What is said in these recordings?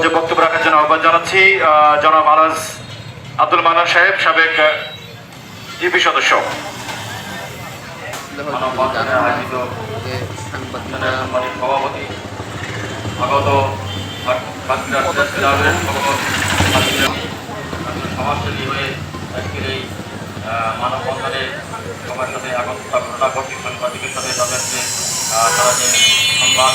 যে বক্তব্য রাখার জন্য আহ্বান জানাচ্ছি জনাব আলাজ আব্দুল মান্নান সাহেব, সাবেক ইউপি সদস্য। সভাপতি আগত সমাজসেবী হয়ে আজকের এই মানববন্ধনে সবার সাথে আগত ঘটনা সাথে তাদের সংবাদ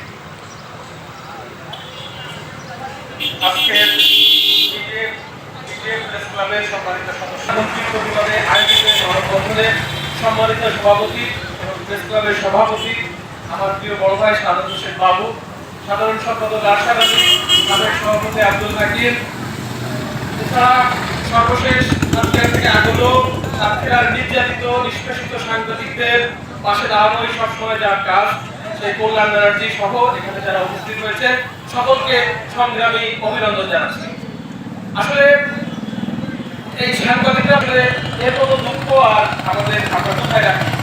আজকের প্রেস সম্মানিত সভাপতি এবং প্রেস ক্লাবের সভাপতি, আমার প্রিয় বড় ভাই সাধারণ হোসেন বাবু, সাধারণ সম্পাদক রাশাদ আলী সাবেক সভাপতি আব্দুল নাকির। এছাড়া সর্বশেষ আজকের থেকে আগত সাতক্ষীরার নির্যাতিত, নিষ্পেষিত সাংবাদিকদের পাশে দাঁড়ানোই সবসময় যার কাজ, সেই কল্যাণ ব্যানার্জি সহ এখানে যারা উপস্থিত হয়েছে সকলকে সংগ্রামী অভিনন্দন জানাচ্ছি। আসলে এই সাংবাদিকরা আসলে এর মতো দুঃখ আর আমাদের আমরা কোথায় রাখি?